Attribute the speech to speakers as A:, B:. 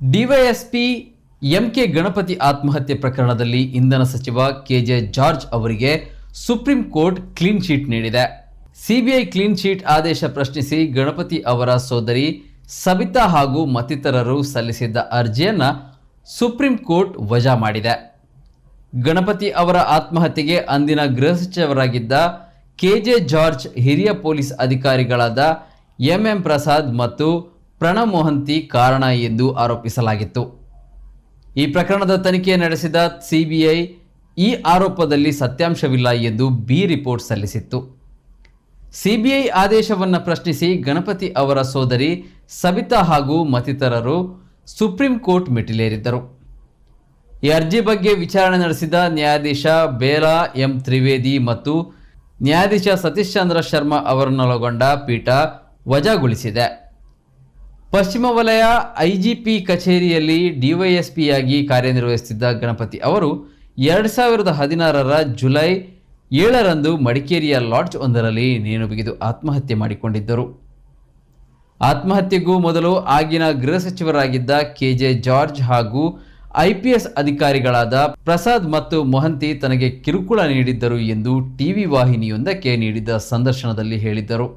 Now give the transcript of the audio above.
A: DYSP MK Ganapati ಆತ್ಮಹತ್ಯೆ ಪ್ರಕರಣದಲ್ಲಿ ಇಂಧನ ಸಚಿವ ಕೆಜೆ ಜಾರ್ಜ್ ಅವರಿಗೆ ಸುಪ್ರೀಂ ಕೋರ್ಟ್ ಕ್ಲೀನ್ ಚೀಟ್ ನೀಡಿದೆ. ಸಿಬಿಐ ಕ್ಲೀನ್ ಚೀಟ್ ಆದೇಶ ಪ್ರಶ್ನಿಸಿ ಗಣಪತಿ ಅವರ ಸೋದರಿ ಸಬಿತಾ ಹಾಗೂ ಮತ್ತಿತರರು ಸಲ್ಲಿಸಿದ್ದ ಅರ್ಜಿಯನ್ನ ಸುಪ್ರೀಂ ಕೋರ್ಟ್ ವಜಾ ಮಾಡಿದೆ. ಗಣಪತಿ ಅವರ ಆತ್ಮಹತ್ಯೆಗೆ ಅಂದಿನ ಗೃಹ ಸಚಿವರಾಗಿದ್ದ ಕೆಜೆ ಜಾರ್ಜ್ ಹಿರಿಯ ಪೊಲೀಸ್ ಅಧಿಕಾರಿಗಳಾದ ಎಂಎಂ ಪ್ರಸಾದ್ ಮತ್ತು ಪ್ರಣವ್ ಮೊಹಂತಿ ಕಾರಣ ಎಂದು ಆರೋಪಿಸಲಾಗಿತ್ತು. ಈ ಪ್ರಕರಣದ ತನಿಖೆ ನಡೆಸಿದ ಸಿಬಿಐ ಈ ಆರೋಪದಲ್ಲಿ ಸತ್ಯಾಂಶವಿಲ್ಲ ಎಂದು ಬಿ ರಿಪೋರ್ಟ್ ಸಲ್ಲಿಸಿತ್ತು. ಸಿಬಿಐ ಆದೇಶವನ್ನು ಪ್ರಶ್ನಿಸಿ ಗಣಪತಿ ಅವರ ಸೋದರಿ ಸಬಿತಾ ಹಾಗೂ ಮತ್ತಿತರರು ಸುಪ್ರೀಂ ಕೋರ್ಟ್ ಮೆಟ್ಟಿಲೇರಿದ್ದರು. ಈ ಅರ್ಜಿ ಬಗ್ಗೆ ವಿಚಾರಣೆ ನಡೆಸಿದ ನ್ಯಾಯಾಧೀಶ ಬೇಲಾ ಎಂ ತ್ರಿವೇದಿ ಮತ್ತು ನ್ಯಾಯಾಧೀಶ ಸತೀಶ್ ಚಂದ್ರ ಶರ್ಮಾ ಅವರನ್ನೊಳಗೊಂಡ ಪೀಠ ವಜಾಗೊಳಿಸಿದೆ. ಪಶ್ಚಿಮ ವಲಯ ಐಜಿಪಿ ಕಚೇರಿಯಲ್ಲಿ ಡಿವೈಎಸ್ಪಿಯಾಗಿ ಕಾರ್ಯನಿರ್ವಹಿಸುತ್ತಿದ್ದ ಗಣಪತಿ ಅವರು ಎರಡು ಸಾವಿರದ ಹದಿನಾರರ ಜುಲೈ ಏಳರಂದು ಮಡಿಕೇರಿಯ ಲಾಡ್ಜ್ ಒಂದರಲ್ಲಿ ನೇಣು ಬಿಗಿದು ಆತ್ಮಹತ್ಯೆ ಮಾಡಿಕೊಂಡಿದ್ದರು. ಆತ್ಮಹತ್ಯೆಗೂ ಮೊದಲು ಆಗಿನ ಗೃಹ ಸಚಿವರಾಗಿದ್ದ ಕೆಜೆ ಜಾರ್ಜ್ ಹಾಗೂ ಐಪಿಎಸ್ ಅಧಿಕಾರಿಗಳಾದ ಪ್ರಸಾದ್ ಮತ್ತು ಮೊಹಂತಿ ತನಗೆ ಕಿರುಕುಳ ನೀಡಿದ್ದರು ಎಂದು ಟಿವಿ ವಾಹಿನಿಯೊಂದಕ್ಕೆ ನೀಡಿದ ಸಂದರ್ಶನದಲ್ಲಿ ಹೇಳಿದ್ದರು.